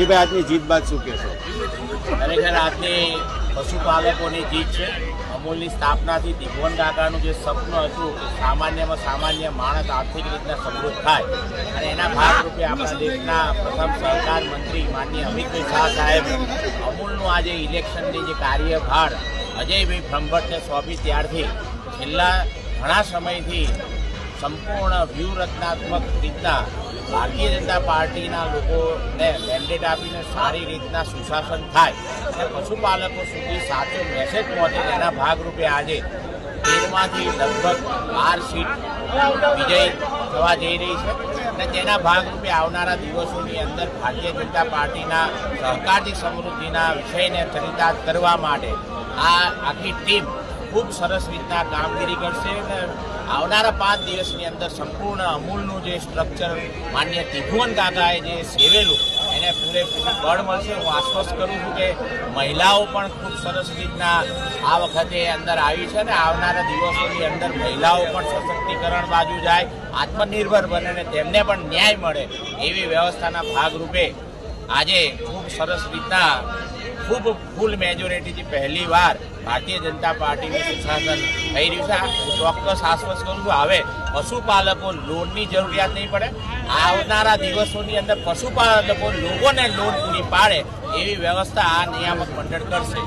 જી આજની જીત બાદ શું કહેશો? ખરેખર આજની પશુપાલકોની જીત છે. અમૂલની સ્થાપનાથી ત્રિભુવન કાકાનું જે સપનું હતું કે સામાન્યમાં સામાન્ય માણસ આર્થિક રીતના સમૃદ્ધ થાય અને એના ભાગરૂપે આપણા દેશના પ્રથમ સહકાર મંત્રી માનનીય અમિતભાઈ શાહ સાહેબ અમૂલનું આજે ઇલેક્શનની જે કાર્યભાર અજયભાઈ બ્રહ્મભટ્ટને સોંપી ત્યારથી છેલ્લા ઘણા સમયથી સંપૂર્ણ વ્યૂહરચનાત્મક રીતના ભારતીય જનતા પાર્ટીના લોકોને મેન્ડેટ આપીને સારી રીતના સુશાસન થાય અને પશુપાલકો સુધી સાચો મેસેજ પહોંચે તેના ભાગરૂપે આજે તેરમાંથી લગભગ બાર સીટ વિજય થવા જઈ રહી છે અને તેના ભાગરૂપે આવનારા દિવસોની અંદર ભારતીય જનતા પાર્ટીના સહકારથી સમૃદ્ધિના વિષયને ચરિતાર્થ કરવા માટે આ આખી ટીમ ખૂબ સરસ રીતના કામગીરી કરશે અને આવનારા પાંચ દિવસની અંદર સંપૂર્ણ અમૂલનું જે સ્ટ્રક્ચર માન્ય ત્રિભુવન કાકાએ જે સેવેલું, એને પૂરેપૂરું બળ મળશે. હું આશ્વસ્ત કરું છું કે મહિલાઓ પણ ખૂબ સરસ રીતના આ વખતે અંદર આવી છે ને આવનારા દિવસોની અંદર મહિલાઓ પણ સશક્તિકરણ બાજુ જાય, આત્મનિર્ભર બને અને તેમને પણ ન્યાય મળે એવી વ્યવસ્થાના ભાગરૂપે આજે ખૂબ સરસ રીતના ખૂબ ફૂલ મેજોરિટીથી પહેલી વાર ભારતીય જનતા પાર્ટીનું સુશાસન થઈ રહ્યું છે. ચોક્કસ આશ્વસ્ત કરું છું. હવે પશુપાલકો લોનની જરૂરિયાત નહીં પડે. આવનારા દિવસોની અંદર પશુપાલકો લોકોને લોન પૂરી પાડે એવી વ્યવસ્થા આ નિયામક મંડળ કરશે.